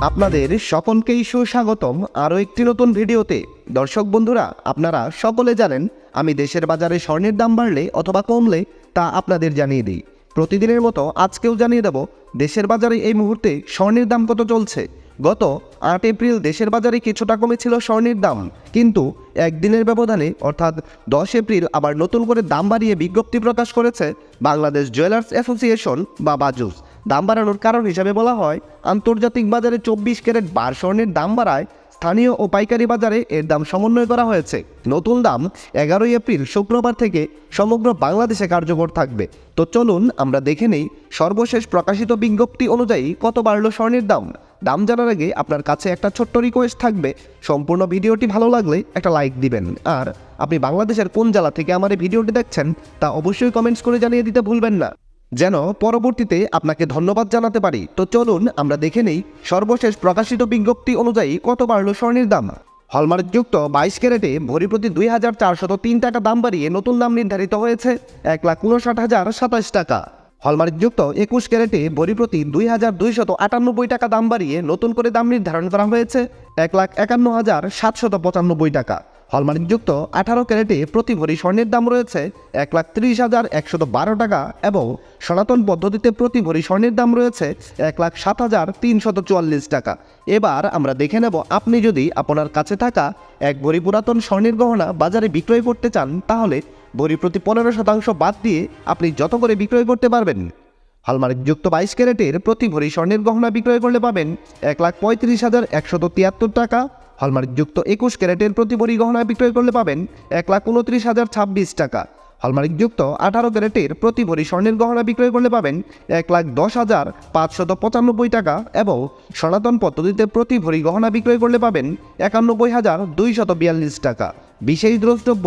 আপনাদের সকলকেই সুস্বাগতম আরও একটি নতুন ভিডিওতে। দর্শক বন্ধুরা, আপনারা সকলে জানেন, আমি দেশের বাজারে স্বর্ণের দাম বাড়লে অথবা কমলে তা আপনাদের জানিয়ে দিই। প্রতিদিনের মতো আজকেও জানিয়ে দেব, দেশের বাজারে এই মুহূর্তে স্বর্ণের দাম কত চলছে। গত আট এপ্রিল দেশের বাজারে কিছুটা কমেছিল স্বর্ণের দাম, কিন্তু একদিনের ব্যবধানে, অর্থাৎ দশ এপ্রিল, আবার নতুন করে দাম বাড়িয়ে বিজ্ঞপ্তি প্রকাশ করেছে বাংলাদেশ জুয়েলার্স অ্যাসোসিয়েশন বা বাজুস। দাম বাড়ানোর কারণ হিসাবে বলা হয়, আন্তর্জাতিক বাজারে চব্বিশ ক্যারেট বার স্বর্ণের দাম বাড়ায়, স্থানীয় ও পাইকারি বাজারে এর দাম সমন্বয় করা হয়েছে। নতুন দাম এগারোই এপ্রিল শুক্রবার থেকে সমগ্র বাংলাদেশে কার্যকর থাকবে। তো চলুন আমরা দেখে নেই সর্বশেষ প্রকাশিত বিজ্ঞপ্তি অনুযায়ী কত বাড়লো স্বর্ণের দাম। দাম জানার আগে আপনার কাছে একটা ছোট্ট রিকোয়েস্ট থাকবে। সম্পূর্ণ ভিডিওটি ভালো লাগলে একটা লাইক দিবেন। আর আপনি বাংলাদেশের কোন জেলা থেকে আমার এই ভিডিওটি দেখছেন তা অবশ্যই কমেন্টস করে জানিয়ে দিতে ভুলবেন না। যেন পরবর্তীতে আপনাকে ধন্যবাদ জানাতে পারি। তো চলুন আমরা দেখে নেই সর্বশেষ প্রকাশিত বিজ্ঞপ্তি অনুযায়ী কত বাড়ল স্বর্ণের দাম। হলমার্কযুক্ত বাইশ ক্যারেটে ভরি প্রতি দুই হাজার চারশত তিন টাকা দাম বাড়িয়ে নতুন দাম নির্ধারিত হয়েছে এক লাখ উনষাট হাজার সাতাশ টাকা। হলমার্কযুক্ত একুশ ক্যারেটে ভরি প্রতি দুই হাজার দুইশত আটানব্বই টাকা দাম বাড়িয়ে নতুন করে দাম নির্ধারণ করা হয়েছে এক লাখ একান্ন হাজার সাতশত পঁচানব্বই টাকা। হলমার্কযুক্ত আঠারো ক্যারেটে প্রতি ভরি স্বর্ণের দাম রয়েছে এক লাখ ত্রিশ হাজার একশত বারো টাকা এবং সনাতন পদ্ধতিতে প্রতি ভরি স্বর্ণের দাম রয়েছে এক লাখ সাত হাজার তিনশত চুয়াল্লিশ টাকা। এবার আমরা দেখে নেব, আপনি যদি আপনার কাছে থাকা এক ভরি পুরাতন স্বর্ণের গহনা বাজারে বিক্রয় করতে চান, তাহলে ভরি প্রতি পনেরো শতাংশ বাদ দিয়ে আপনি যত করে বিক্রয় করতে পারবেন। হলমার্কযুক্ত বাইশ ক্যারেটের প্রতি ভরি স্বর্ণের গহনা বিক্রয় করলে পাবেন এক লাখ পঁয়ত্রিশ হাজার একশত তিয়াত্তর টাকা হলমার্কযুক্ত একুশ ক্যারেটের প্রতি ভরি গহনা বিক্রয় করলে পাবেন এক লাখ উনত্রিশ হাজার ছাব্বিশ টাকা। হলমার্কযুক্ত আঠারো ক্যারেটের প্রতি ভরি স্বর্ণের গহনা বিক্রয় করলে পাবেন এক লাখ দশ হাজার পাঁচশত পঁচানব্বই টাকা এবং সনাতন পদ্ধতিতে প্রতি ভরি গহনা বিক্রয় করলে পাবেন একানব্বই হাজার দুইশত বিয়াল্লিশ টাকা। বিশেষ দ্রষ্টব্য